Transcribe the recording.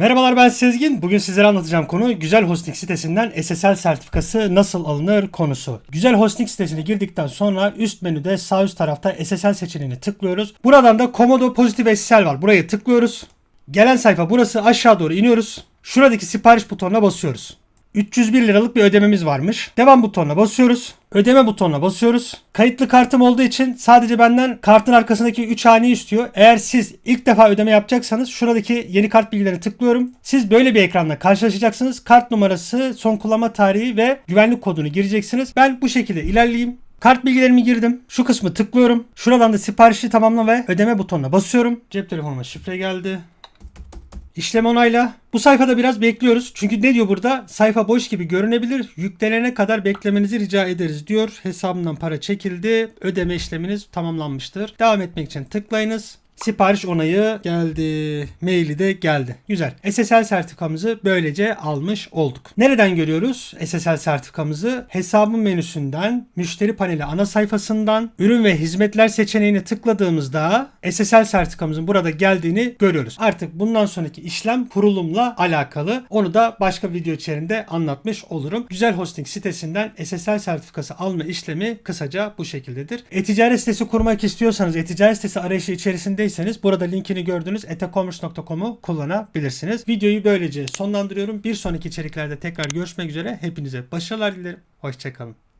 Merhabalar ben Sezgin. Bugün sizlere anlatacağım konu Güzel Hosting sitesinden SSL sertifikası nasıl alınır konusu. Güzel Hosting sitesine girdikten sonra üst menüde sağ üst tarafta SSL seçeneğini tıklıyoruz. Buradan da Komodo Pozitif SSL var. Burayı tıklıyoruz. Gelen sayfa burası aşağı doğru iniyoruz. Şuradaki sipariş butonuna basıyoruz. 301 liralık bir ödememiz varmış. Devam butonuna basıyoruz. Ödeme butonuna basıyoruz. Kayıtlı kartım olduğu için sadece benden kartın arkasındaki 3 haneyi istiyor. Eğer siz ilk defa ödeme yapacaksanız şuradaki yeni kart bilgilerini tıklıyorum. Siz böyle bir ekranla karşılaşacaksınız. Kart numarası, son kullanma tarihi ve güvenlik kodunu gireceksiniz. Ben bu şekilde ilerleyeyim. Kart bilgilerimi girdim. Şu kısmı tıklıyorum. Şuradan da siparişi tamamla ve ödeme butonuna basıyorum. Cep telefonuma şifre geldi. İşlem onayla. Bu sayfada biraz bekliyoruz. Çünkü ne diyor burada? Sayfa boş gibi görünebilir. Yüklenene kadar beklemenizi rica ederiz diyor. Hesabımdan para çekildi. Ödeme işleminiz tamamlanmıştır. Devam etmek için tıklayınız. Sipariş onayı geldi. Maili de geldi. Güzel. SSL sertifikamızı böylece almış olduk. Nereden görüyoruz SSL sertifikamızı? Hesabın menüsünden, müşteri paneli ana sayfasından, ürün ve hizmetler seçeneğini tıkladığımızda SSL sertifikamızın burada geldiğini görüyoruz. Artık bundan sonraki işlem kurulumla alakalı. Onu da başka video içerisinde anlatmış olurum. Güzel Hosting sitesinden SSL sertifikası alma işlemi kısaca bu şekildedir. E-ticaret sitesi kurmak istiyorsanız e-ticaret sitesi arayışı içerisindeyseniz burada linkini gördüğünüz etecommerce.com'u kullanabilirsiniz. Videoyu böylece sonlandırıyorum. Bir sonraki içeriklerde tekrar görüşmek üzere. Hepinize başarılar dilerim. Hoşçakalın.